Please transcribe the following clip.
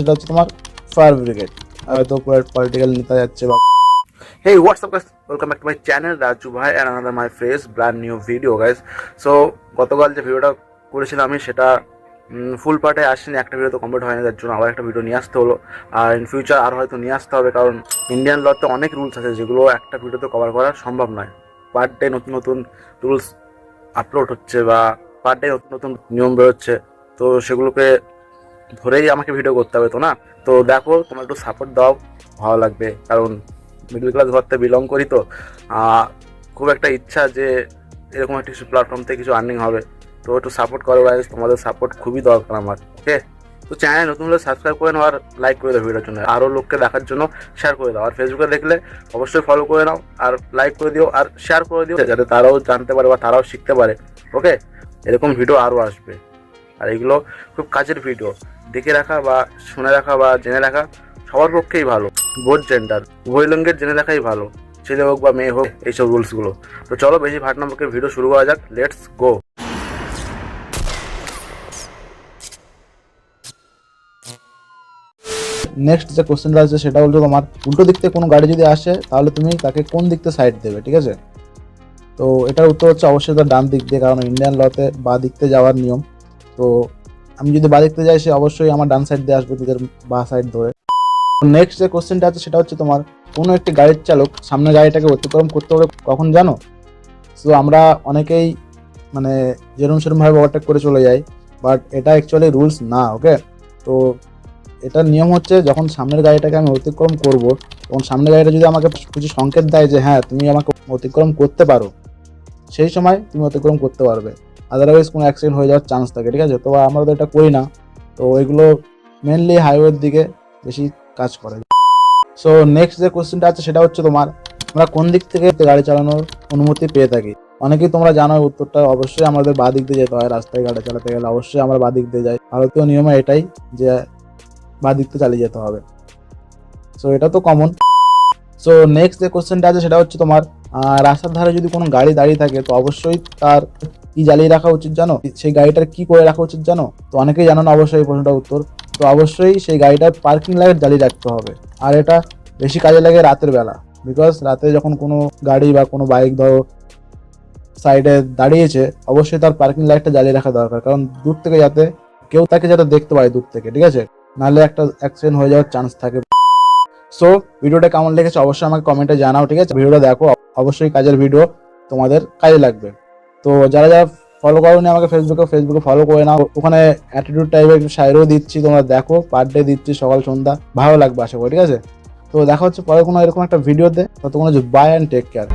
সেটা হচ্ছে তোমার ফায়ার ব্রিগেড। হয়তো পলিটিক্যাল নেতা যাচ্ছে বা Hey, what's up guys? Welcome back to my channel Raju Bhai and another my brand new video guys. So গতকাল যে ভিডিওটা করেছিলাম আমি সেটা ফুল পার্টে আসেনি। একটা ভিডিও তো কমপ্লিট হয়নি তার জন্য আবার একটা ভিডিও নিয়ে আসতে হলো। আর ইন ফিউচার আর হয়তো নিয়ে আসতে হবে কারণ ইন্ডিয়ান লতে অনেক রুলস আছে যেগুলো একটা ভিডিওতে কভার করা সম্ভব নয়। পার ডে নতুন নতুন রুলস আপলোড হচ্ছে বা পার ডে নতুন নতুন নিয়ম বেরোচ্ছে। তো সেগুলোকে ধরেই আমাকে ভিডিও করতে হবে তো না? তো দেখো, তোমরা একটু সাপোর্ট দাও, ভালো লাগবে। কারণ মিডল ক্লাস ঘর থেকে বিলং করি তো। খুব একটা ইচ্ছা যে এরকম একটা কিছু প্ল্যাটফর্ম থেকে কিছু আর্নিং হবে। তো একটু সাপোর্ট করো গাইজ তোমাদের সাপোর্ট খুবই দরকার আমার ওকে তো চ্যানেল নতুন হলে সাবস্ক্রাইব করে নাও আর লাইক করে দাও ভিডিওর জন্য। আরও লোককে দেখার জন্য শেয়ার করে দাও। আর ফেসবুকে দেখলে অবশ্যই ফলো করে নাও আর লাইক করে দিও আর শেয়ার করে দিও, যাতে তারাও জানতে পারে বা তারাও শিখতে পারে ওকে এরকম ভিডিও আরও আসবে। আর এগুলো খুব কাজের ভিডিও দেখে রাখা বা শুনে রাখা বা জেনে রাখা সবার পক্ষেই ভালো। বোধ জেন্ডার উভয় লিঙ্গের জেনে রাখাই ভালো। ছেলে হোক বা মেয়ে হোক, এইসব রুলসগুলো তো চলো বেশি ভাট নম্বরকে ভিডিও শুরু করা যাক। লেটস গো নেক্সট যে কোশ্চেনটা আছে, সেটা হলো তোমার, উল্টো দিক থেকে কোনো গাড়ি যদি আসে, তাহলে তুমি তাকে কোন দিক থেকে সাইড দেবে, ঠিক আছে? তো এটার উত্তর হচ্ছে অবশ্যই তার ডান দিক দিয়ে, কারণ ইন্ডিয়ান লতে বা দিক থেকে যাওয়ার নিয়ম। তো আমি যদি বা দেখতে যাই, সে অবশ্যই আমার ডান সাইড দিয়ে আসবে তোদের বা সাইড ধরে। নেক্সট যে কোশ্চেনটা আছে, সেটা হচ্ছে তোমার, কোনো একটি গাড়ির চালক সামনে গাড়িটাকে অতিক্রম করতে হবে কখন জানো? তো আমরা অনেকেই মানে যেরম সেরমভাবে ওভারটেক করে চলে যাই বাট এটা অ্যাকচুয়ালি রুলস না ওকে তো এটার নিয়ম হচ্ছে, যখন সামনের গাড়িটাকে আমি অতিক্রম করব, তখন সামনের গাড়িটা যদি আমাকে কিছু সংকেত দেয় যে হ্যাঁ তুমি আমাকে অতিক্রম করতে পারো, সেই সময় তুমি অতিক্রম করতে পারবে। আদারওয়াইজ কোনো অ্যাক্সিডেন্ট হয়ে যাওয়ার চান্স থাকে, ঠিক আছে? তো আমরা তো এটা করি না। তো এগুলো মেনলি হাইওয়ের দিকে বেশি কাজ করে। সো নেক্সট যে কোশ্চেনটা আছে সেটা হচ্ছে তোমার, আমরা কোন দিক থেকে গাড়ি চালানোর অনুমতি পেয়ে থাকি? অনেকেই তোমরা জানো উত্তরটা, অবশ্যই আমাদের বাঁ দিক দিয়ে যেতে হয়। রাস্তায় গাড়ি চালাতে গেলে অবশ্যই আমরা বাঁ দিক দিয়ে যাই। ভারতীয় নিয়মে এটাই যে বা দিকতে চালিয়ে যেতে হবে। সো এটা তো কমন সো নেক্সট যে কোশ্চেনটা আছে সেটা হচ্ছে তোমার রাস্তার ধারে যদি কোনো গাড়ি দাঁড়িয়ে থাকে, তো অবশ্যই তার কি জ্বালিয়ে রাখা উচিত জানো? সেই গাড়িটার কি করে রাখা উচিত জানো? তো অনেকেই জানো না অবশ্যই এই প্রশ্নটা উত্তর। তো অবশ্যই সেই গাড়িটার পার্কিং লাইট জ্বালিয়ে রাখতে হবে। আর এটা বেশি কাজে লাগে রাতের বেলা। বিকজ রাতে যখন কোনো গাড়ি বা কোনো বাইক ধরো সাইডে দাঁড়িয়েছে, অবশ্যই তার পার্কিং লাইটটা জ্বালিয়ে রাখা দরকার। কারণ দূর থেকে যাতে কেউ তাকে যাতে দেখতে পায় দূর থেকে, ঠিক আছে? নাহলে একটা অ্যাক্সিডেন্ট হয়ে যাওয়ার চান্স থাকে। সো ভিডিওটা কেমন লেগেছে অবশ্যই আমাকে কমেন্টে জানাও, ঠিক আছে? ভিডিওটা দেখো, অবশ্যই কাজের ভিডিও তোমাদের কাজে লাগবে। তো যারা যারা ফলো করোনি আমাকে ফেসবুকে ফেসবুকে ফলো করে নাও। ওখানে অ্যাটিটিউড টাইপের একটু সাইডও দিচ্ছি, তোমরা দেখো। পার ডে দিচ্ছি, সকাল, সন্ধ্যা। ভালো লাগবে আশা করি, ঠিক আছে? তো দেখা হচ্ছে পরে কোনো এরকম একটা ভিডিওতে ততক্ষণ বাই অ্যান্ড টেক কেয়ার